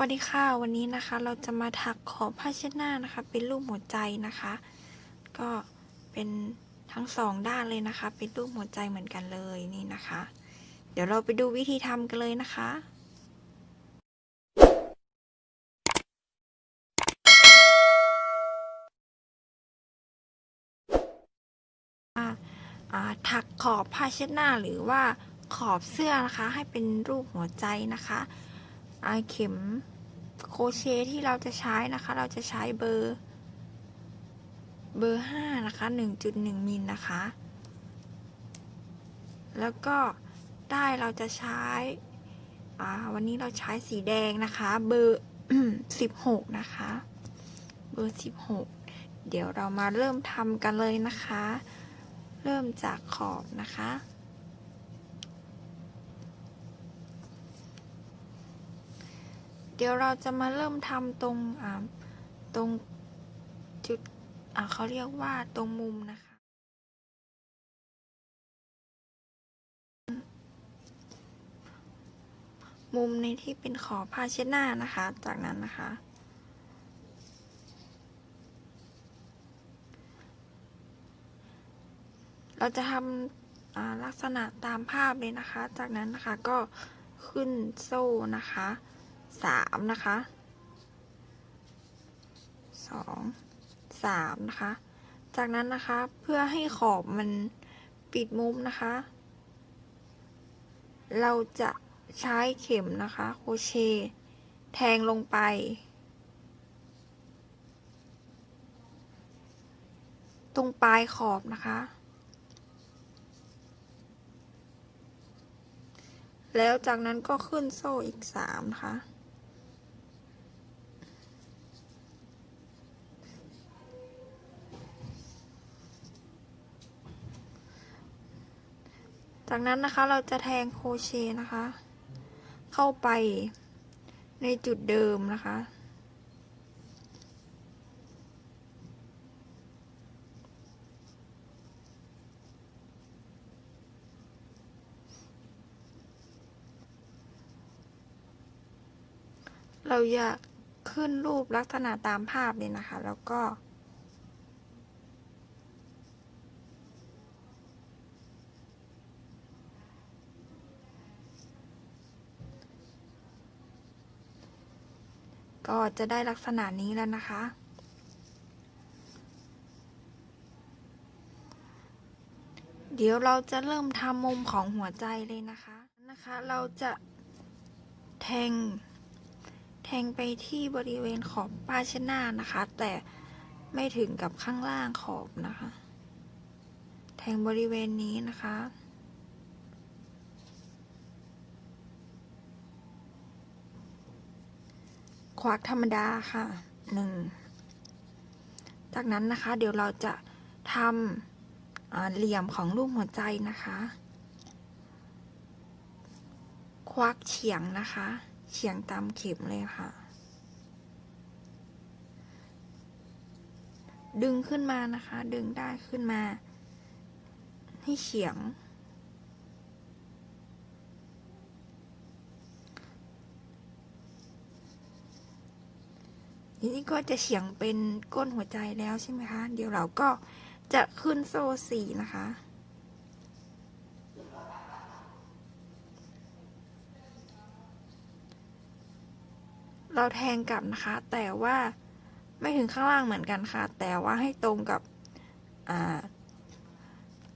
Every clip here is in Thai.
วัสดีค่ะวันนี้นะคะเราจะมาถักขอบผ้าเช็ดหน้านะคะ เป็นรูปหัวใจนะคะ ก็เป็นทั้งสองด้านเลยนะคะ เป็นรูปหัวใจเหมือนกันเลยนี่นะคะ เดี๋ยวเราไปดูวิธีทำกันเลยนะคะอ่าถักขอบผ้าเช็ดหน้าหรือว่าขอบเสื้อนะคะ ให้เป็นรูปหัวใจนะคะ เข็มโคเชที่เราจะใช้นะคะ เราจะใช้เบอร์เบอร์ห้านะคะ1.1มิลนะคะ แล้วก็ได้เราจะใช้อ่าวันนี้เราใช้สีแดงนะคะ เบอร์16นะคะ เบอร์16เดี๋ยวเรามาเริ่มทำกันเลยนะคะ เริ่มจากขอบนะคะ เดี๋ยวเราจะมาเริ่มทำตรงอ่าตรงจุดอ่าเขาเรียกว่าตรงมุมนะคะ มุมในที่เป็นขอบผ้าเช็ดหน้านะคะ จากนั้นนะคะ เราจะทำลักษณะตามภาพเลยนะคะ จากนั้นนะคะก็ขึ้นโซ่นะคะ สามนะคะสองสามนะคะ จากนั้นนะคะเพื่อให้ขอบมันปิดมุมนะคะ เราจะใช้เข็มนะคะ โคเชแทงลงไป ตรงปลายขอบนะคะ แล้วจากนั้นก็ขึ้นโซ่อีกสามนะคะ จากนั้นนะคะเราจะแทงโคเชนะคะ เข้าไปในจุดเดิมนะคะ เราอยากขึ้นรูปลักษณะตามภาพเลยนะคะ แล้วก็ ก็จะได้ลักษณะนี้แล้วนะคะ เดี๋ยวเราจะเริ่มทำมุมของหัวใจเลยนะคะนะคะ เราจะแทง แทงไปที่บริเวณขอบป้าชนานะคะ แต่ไม่ถึงกับข้างล่างขอบนะคะ แทงบริเวณนี้นะคะ ควักธรรมดาค่ะหนึ่งจากนั้นนะคะ เดี๋ยวเราจะทำอ่าเหลี่ยมของรูปหัวใจนะคะ ควักเฉียงนะคะ เฉียงตามเข็มเลยค่ะ ดึงขึ้นมานะคะ ดึงได้ขึ้นมา ให้เฉียง ทีนี้ก็จะเฉียงเป็นก้นหัวใจแล้วใช่ไหมคะ เดี๋ยวเราก็จะขึ้นโซ่สี่นะคะ เราแทงกลับนะคะ แต่ว่าไม่ถึงข้างล่างเหมือนกันค่ะ แต่ว่าให้ตรงกับ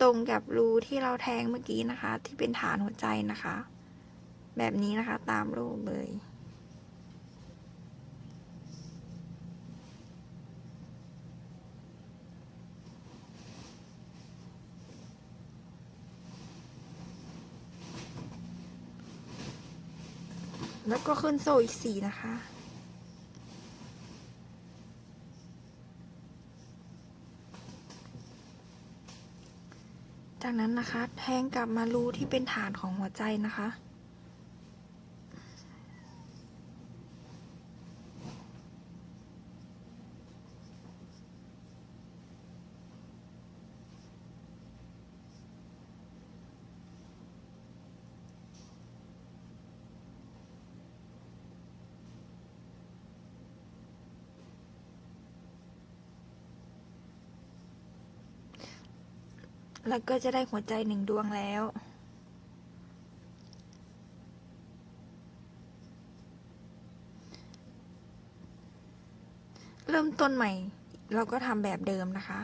ตรงกับรูที่เราแทงเมื่อกี้นะคะ ที่เป็นฐานหัวใจนะคะ แบบนี้นะคะตามรูปเลย แล้วก็ขึ้นโซ่อีกสี่นะคะ จากนั้นนะคะ แทงกลับมารูที่เป็นฐานของหัวใจนะคะ แล้วก็จะได้หัวใจหนึ่งดวงแล้ว เริ่มต้นใหม่ เราก็ทำแบบเดิมนะคะ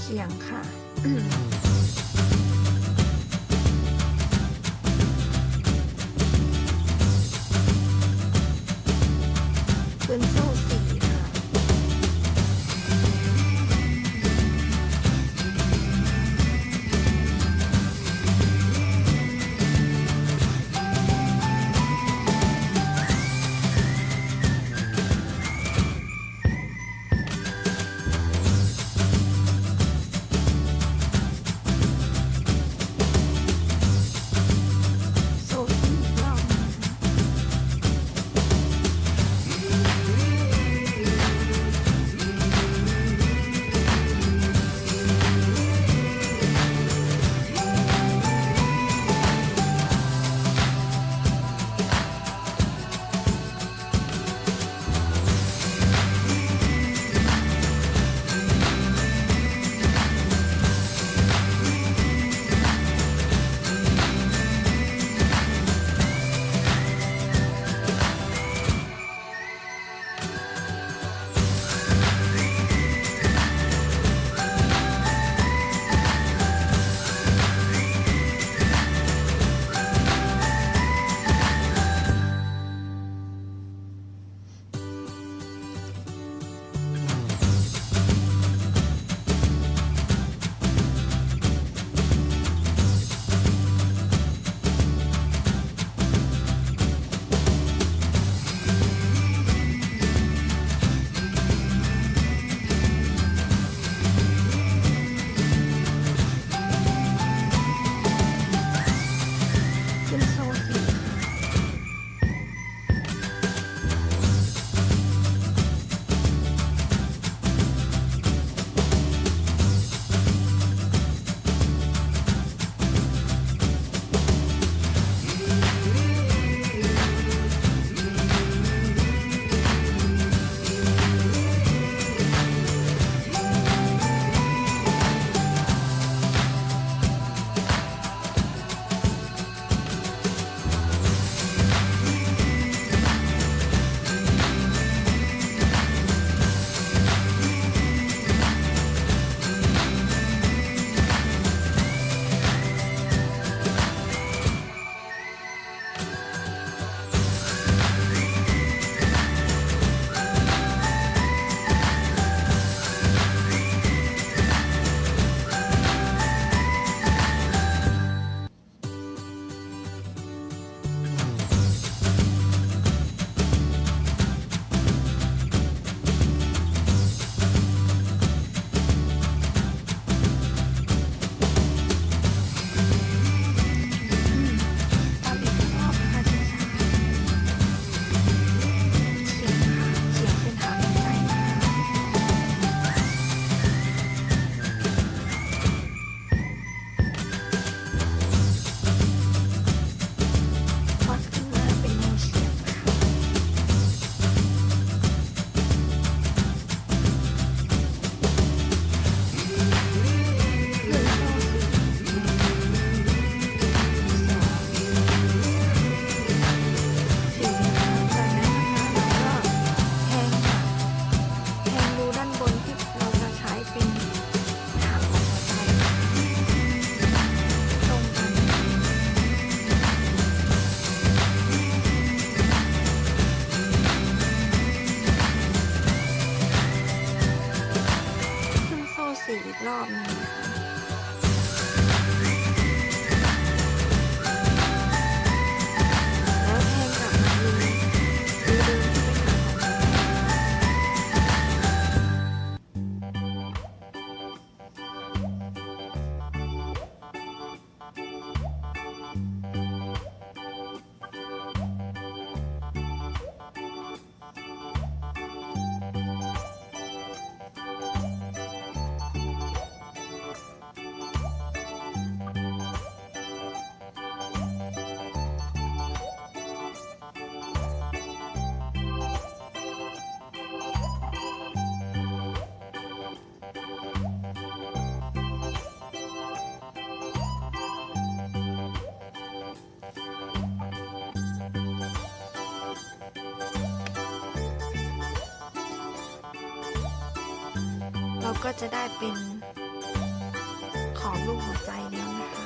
เขียงค่ะ ก็จะได้เป็นขอบรูปหัวใจแล้ว